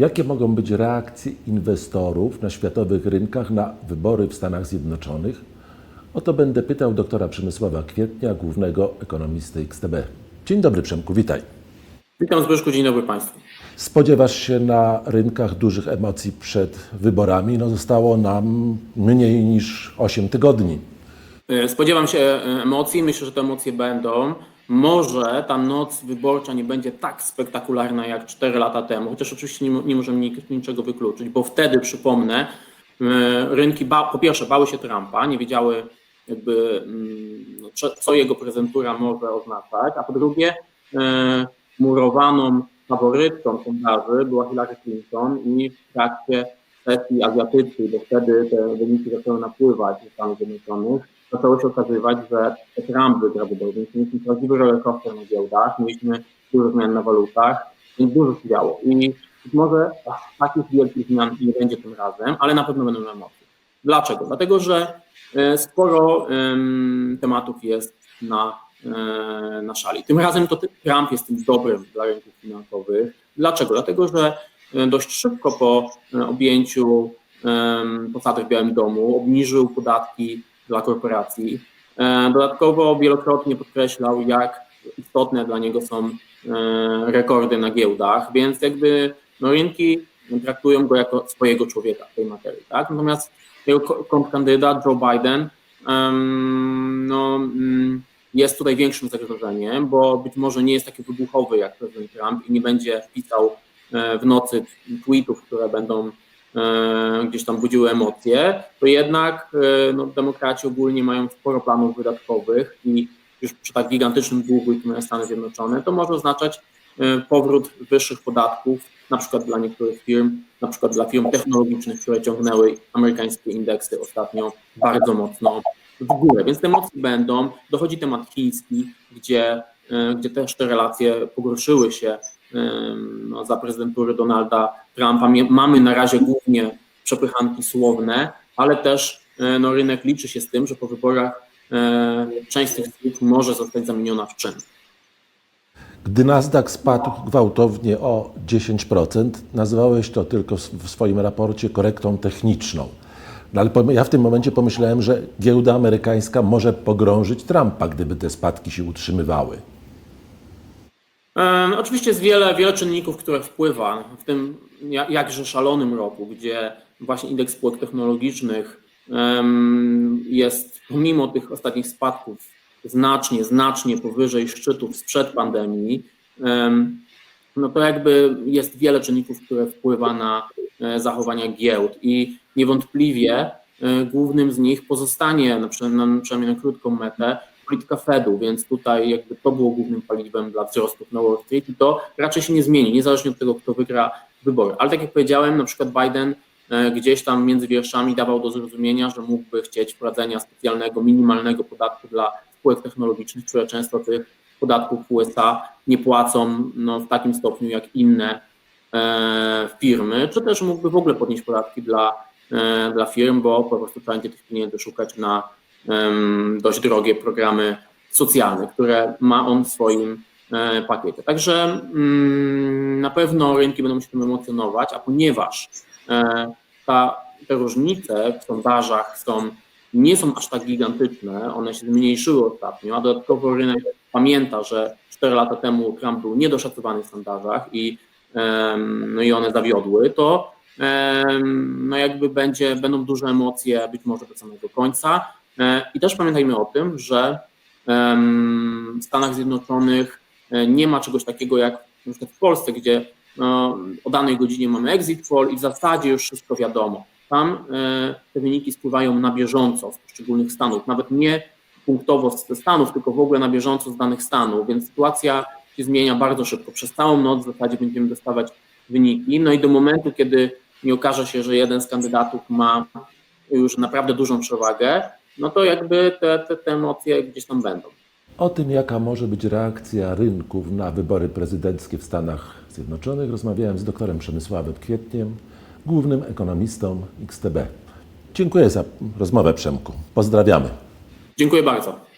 Jakie mogą być reakcje inwestorów na światowych rynkach na wybory w Stanach Zjednoczonych? O to będę pytał doktora Przemysława Kwietnia, głównego ekonomisty XTB. Dzień dobry Przemku, witaj. Witam Zbyszku, dzień dobry Państwu. Spodziewasz się na rynkach dużych emocji przed wyborami? No zostało nam mniej niż 8 tygodni. E, Spodziewam się e, emocji, myślę, że te emocje będą. Może ta noc wyborcza nie będzie tak spektakularna jak 4 lata temu, chociaż oczywiście nie, nie możemy niczego wykluczyć, bo wtedy, przypomnę, e, rynki ba, po pierwsze bały się Trumpa, nie wiedziały jakby mm, no, co- jego prezentura może oznaczać, a po drugie e, murowaną faworytką sondaży była Hillary Clinton i w trakcie sesji azjatyckiej, bo wtedy te wyniki zaczęły napływać do Stanów Zjednoczonych, zaczęło się okazywać, że Trump wygra wybory, więc mieliśmy prawdziwy rollercoaster na giełdach, mieliśmy dużo zmian na walutach, więc dużo się działo. I być może ach, takich wielkich zmian nie będzie tym razem, ale na pewno będą emocje. Dlaczego? Dlatego, że e, sporo em, tematów jest na, e, na szali. Tym razem to Trump jest tym dobrym dla rynków finansowych. Dlaczego? Dlatego, że e, dość szybko po e, objęciu em, posady w Białym Domu obniżył podatki dla korporacji. E, Dodatkowo wielokrotnie podkreślał, jak istotne dla niego są e, rekordy na giełdach, więc jakby no, rynki traktują go jako swojego człowieka w tej materii. Tak? Natomiast jego kontrkandydat Joe Biden no, mm, jest tutaj większym zagrożeniem, bo być może nie jest taki wybuchowy jak prezydent Trump i nie będzie pisał e, w nocy tweetów, które będą gdzieś tam budziły emocje, to jednak e, no, demokraci ogólnie mają sporo planów wydatkowych i już przy tak gigantycznym długu, jakim mają Stany Zjednoczone, to może oznaczać e, powrót wyższych podatków, na przykład dla niektórych firm, na przykład dla firm technologicznych, które ciągnęły amerykańskie indeksy ostatnio bardzo mocno w górę. Więc te emocje będą. Dochodzi temat chiński, gdzie, e, gdzie też te relacje pogorszyły się no, za prezydentury Donalda Trumpa. Mamy na razie głównie przepychanki słowne, ale też e, no, rynek liczy się z tym, że po wyborach e, część tych słów może zostać zamieniona w czyn. Gdy Nasdaq spadł gwałtownie o 10%, nazwałeś to tylko w swoim raporcie korektą techniczną. No ale ja w tym momencie pomyślałem, że giełda amerykańska może pogrążyć Trumpa, gdyby te spadki się utrzymywały. Em, Oczywiście jest wiele, wiele czynników, które wpływa w tym ja- jakże szalonym roku, gdzie właśnie indeks spółek technologicznych jest pomimo tych ostatnich spadków znacznie, znacznie powyżej szczytów sprzed pandemii. em, No to jakby jest wiele czynników, które wpływa na e, zachowania giełd i niewątpliwie e, głównym z nich pozostanie, na, przynajmniej na krótką metę, polityka Fedu, więc tutaj jakby to było głównym paliwem dla wzrostów na Wall Street i to raczej się nie zmieni, niezależnie od tego, kto wygra wybory. Ale tak jak powiedziałem, na przykład Biden e, gdzieś tam między wierszami dawał do zrozumienia, że mógłby chcieć wprowadzenia specjalnego, minimalnego podatku dla spółek technologicznych, które często tych podatków w USA nie płacą no, w takim stopniu jak inne e, firmy, czy też mógłby w ogóle podnieść podatki dla, e, dla firm, bo po prostu trzeba będzie tych pieniędzy szukać na dość drogie programy socjalne, które ma on w swoim e, pakiecie. Także mm, na pewno rynki będą się tym emocjonować, a ponieważ e, ta, te różnice w sondażach są, nie są aż tak gigantyczne, one się zmniejszyły ostatnio, a dodatkowo rynek pamięta, że 4 lata temu Trump był niedoszacowany w sondażach i, no i one zawiodły, to no jakby będzie, będą duże emocje być może do samego końca. E, I też pamiętajmy o tym, że w Stanach Zjednoczonych e, nie ma czegoś takiego jak na w Polsce, gdzie no, o danej godzinie mamy exit poll i w zasadzie już wszystko wiadomo. Tam e, te wyniki spływają na bieżąco z poszczególnych stanów, nawet nie punktowo ze stanów, tylko w ogóle na bieżąco z danych stanów, więc sytuacja się zmienia bardzo szybko. Przez całą noc w zasadzie będziemy dostawać wyniki, no i do momentu, kiedy nie okaże się, że jeden z kandydatów ma już naprawdę dużą przewagę, no to jakby te, te, te emocje gdzieś tam będą. O tym, jaka może być reakcja rynków na wybory prezydenckie w Stanach Zjednoczonych, rozmawiałem z doktorem Przemysławem Kwietniem, głównym ekonomistą XTB. Dziękuję za rozmowę, Przemku. Pozdrawiamy. Dziękuję bardzo.